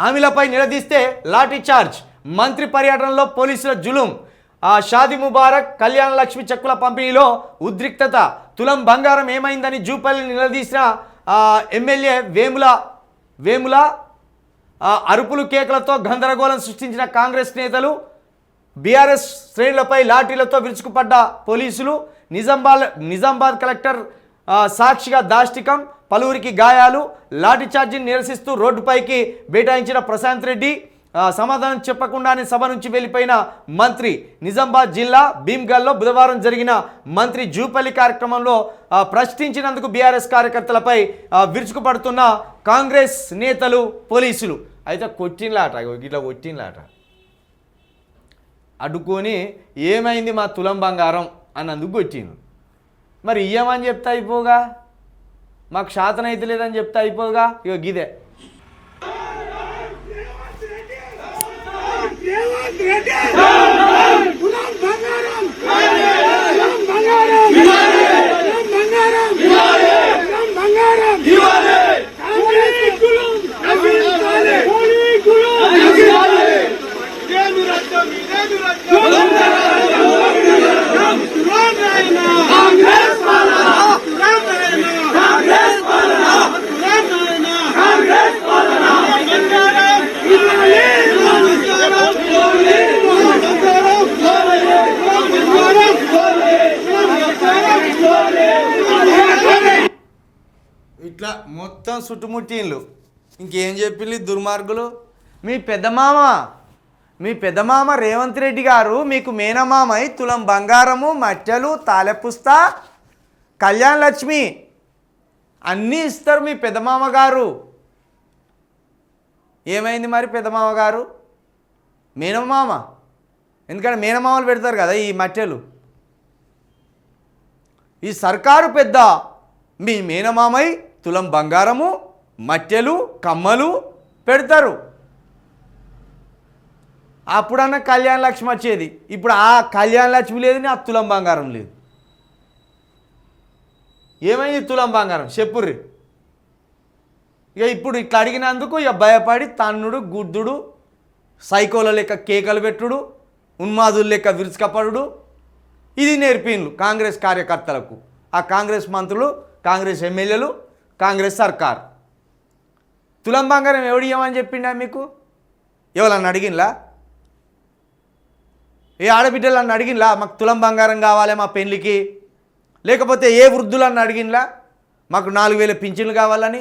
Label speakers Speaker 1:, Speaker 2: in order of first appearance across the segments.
Speaker 1: హామీలపై నిలదీస్తే lathi charge. మంత్రి పర్యటనలో పోలీసుల జులుం. షాది ముబారక్ కళ్యాణ లక్ష్మి చెక్కుల పంపిణీలో ఉద్రిక్తత. తులం బంగారం ఏమైందని జూపల్లి నిలదీసిన ఎమ్మెల్యే వేముల వేముల అరుపులు కేకలతో గందరగోళం సృష్టించిన కాంగ్రెస్ నేతలు బీఆర్ఎస్ శ్రేణులపై లాఠీలతో విరుచుకుపడ్డ పోలీసులు నిజామాబాద్ నిజామాబాద్ కలెక్టర్ సాక్షిగా దాష్టికం పలువురికి గాయాలు లాఠీచార్జిని నిరసిస్తూ రోడ్డుపైకి బైఠాయించిన ప్రశాంత్ రెడ్డి సమాధానం చెప్పకుండానే సభ నుంచి వెళ్ళిపోయిన మంత్రి నిజామాబాద్ జిల్లా భీమ్గల్లో బుధవారం జరిగిన మంత్రి జూపల్లి కార్యక్రమంలో ప్రశ్నించినందుకు బీఆర్ఎస్ కార్యకర్తలపై విరుచుకుపడుతున్న కాంగ్రెస్ నేతలు పోలీసులు. అయితే కొట్టినలాట ఇట్లా కొట్టినలాట అడ్డుకొని ఏమైంది మా తులం బంగారం అన్నందుకు కొట్టిను మరి ఇయ్యమని చెప్తా అయిపోగా మాకు శాతం అయితే లేదని చెప్తే అయిపోదుగా ఇక గిదే
Speaker 2: Yeah!
Speaker 1: ఇట్లా మొత్తం చుట్టుముట్టిండ్లు ఇంకేం చెప్పింది దుర్మార్గులు? మీ పెద్దమామ మీ పెద్దమామ రేవంత్ రెడ్డి గారు మీకు మేనమామై తులం బంగారము మట్టెలు తాలెపుస్త కళ్యాణ్ లక్ష్మి అన్నీ ఇస్తారు మీ పెద్దమామ గారు. ఏమైంది మరి పెద్దమామ గారు? మేనమామ? ఎందుకంటే మేనమామలు పెడతారు కదా ఈ మట్టెలు. ఈ సర్కారు పెద్ద మీ మేనమామై తులం బంగారము మట్టెలు కమ్మలు పెడతారు. అప్పుడన్న కళ్యాణ లక్ష్మి వచ్చేది. ఇప్పుడు ఆ కళ్యాణ లక్ష్మి లేదు ఆ తులం బంగారం లేదు. ఏమైంది తులం బంగారం? చెప్పుర్రి. ఇక ఇప్పుడు ఇట్లా అడిగినందుకు ఇక భయపడి తన్నుడు గుడ్డుడు సైకోల లెక్క కేకలు పెట్టుడు ఉన్మాదుల లెక్క విరుచుకపడుడు. ఇది నేర్పిండ్లు కాంగ్రెస్ కార్యకర్తలకు. ఆ కాంగ్రెస్ మంత్రులు కాంగ్రెస్ ఎమ్మెల్యేలు కాంగ్రెస్ సర్కార్. తులం బంగారం ఎవడు ఇవ్వమని చెప్పిండా మీకు? ఎవరన్నా అడిగినలా ఏ ఆడబిడ్డలన్న అడిగినలా మాకు తులం బంగారం కావాలి మా పెళ్ళికి లేకపోతే ఏ వృద్ధులు అన్న అడిగినలా మాకు నాలుగు వేల పింఛన్లు కావాలని.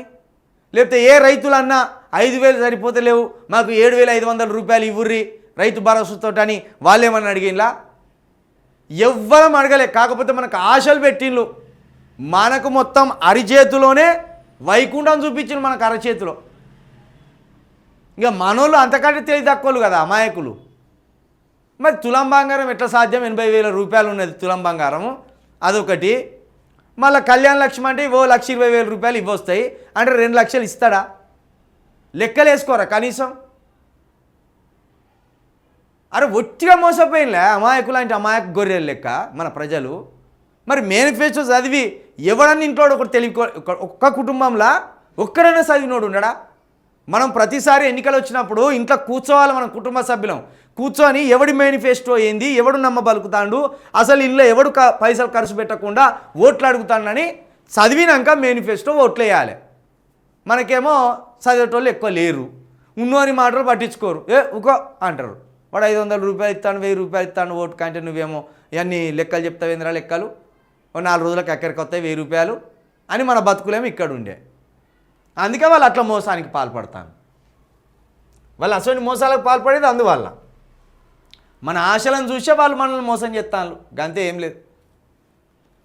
Speaker 1: లేకపోతే ఏ రైతులన్నా ఐదు వేలు సరిపోతే లేవు మాకు ఏడు వేల ఐదు వందల రూపాయలు ఇవ్వర్రి రైతు భరోసాతో అని వాళ్ళేమన్నా అడిగినలా ఎవ్వరం అడగలే. కాకపోతే మనకు ఆశలు పెట్టిండ్లు. మనకు మొత్తం అరిచేతిలోనే వైకుంఠం చూపించింది మనకు అరచేతిలో ఇక మనోళ్ళు అంతకంటే తెలివి తక్కువలు కదా అమాయకులు. మరి తులం బంగారం ఎట్లా సాధ్యం? ఎనభై వేల రూపాయలు ఉన్నది తులం బంగారము. అదొకటి. మళ్ళీ కళ్యాణ లక్ష్యం అంటే ఓ లక్ష ఇరవై వేల రూపాయలు ఇవ్వొస్తాయి. అంటే రెండు లక్షలు ఇస్తాడా? లెక్కలు వేసుకోరా కనీసం? అరే ఒట్టిగా మోసపోయినలే అమాయకులు అంటే అమాయక గొర్రెలు లెక్క మన ప్రజలు. మరి మేనిఫెస్టో చదివి ఎవడని ఇంట్లో ఒకటి తెలివి ఒక్క కుటుంబంలో ఒక్కరైనా చదివినోడు ఉండడా మనం ప్రతిసారి ఎన్నికలు వచ్చినప్పుడు ఇంట్లో కూర్చోవాలి మన కుటుంబ సభ్యులం. కూర్చొని ఎవడి మేనిఫెస్టో ఏంది ఎవడు నమ్మబలుకుతాడు అసలు ఇంట్లో ఎవడు పైసలు ఖర్చు పెట్టకుండా ఓట్లు అడుగుతాడని చదివినాక మేనిఫెస్టో ఓట్లు వేయాలి మనకేమో చదివేటోళ్ళు ఎక్కువ లేరు. ఉన్నోని మాటలు పట్టించుకోరు. ఏ ఒక అంటారు. వాడు ఐదు వందల రూపాయలు ఇస్తాను వెయ్యి రూపాయలు ఇస్తాను ఓటు కంటే నువ్వేమో ఇవన్నీ లెక్కలు చెప్తావేంద్రా లెక్కలు? నాలుగు రోజులకు ఎక్కడికి వస్తాయి? వెయ్యి రూపాయలు అని మన బతుకులేమో ఇక్కడ ఉండే. అందుకే వాళ్ళు అట్లా మోసానికి పాల్పడతాను వాళ్ళు అసలు మోసాలకు పాల్పడేది అందువల్ల. మన ఆశలను చూసే వాళ్ళు మనల్ని మోసం చేస్తాను గంతే ఏం లేదు.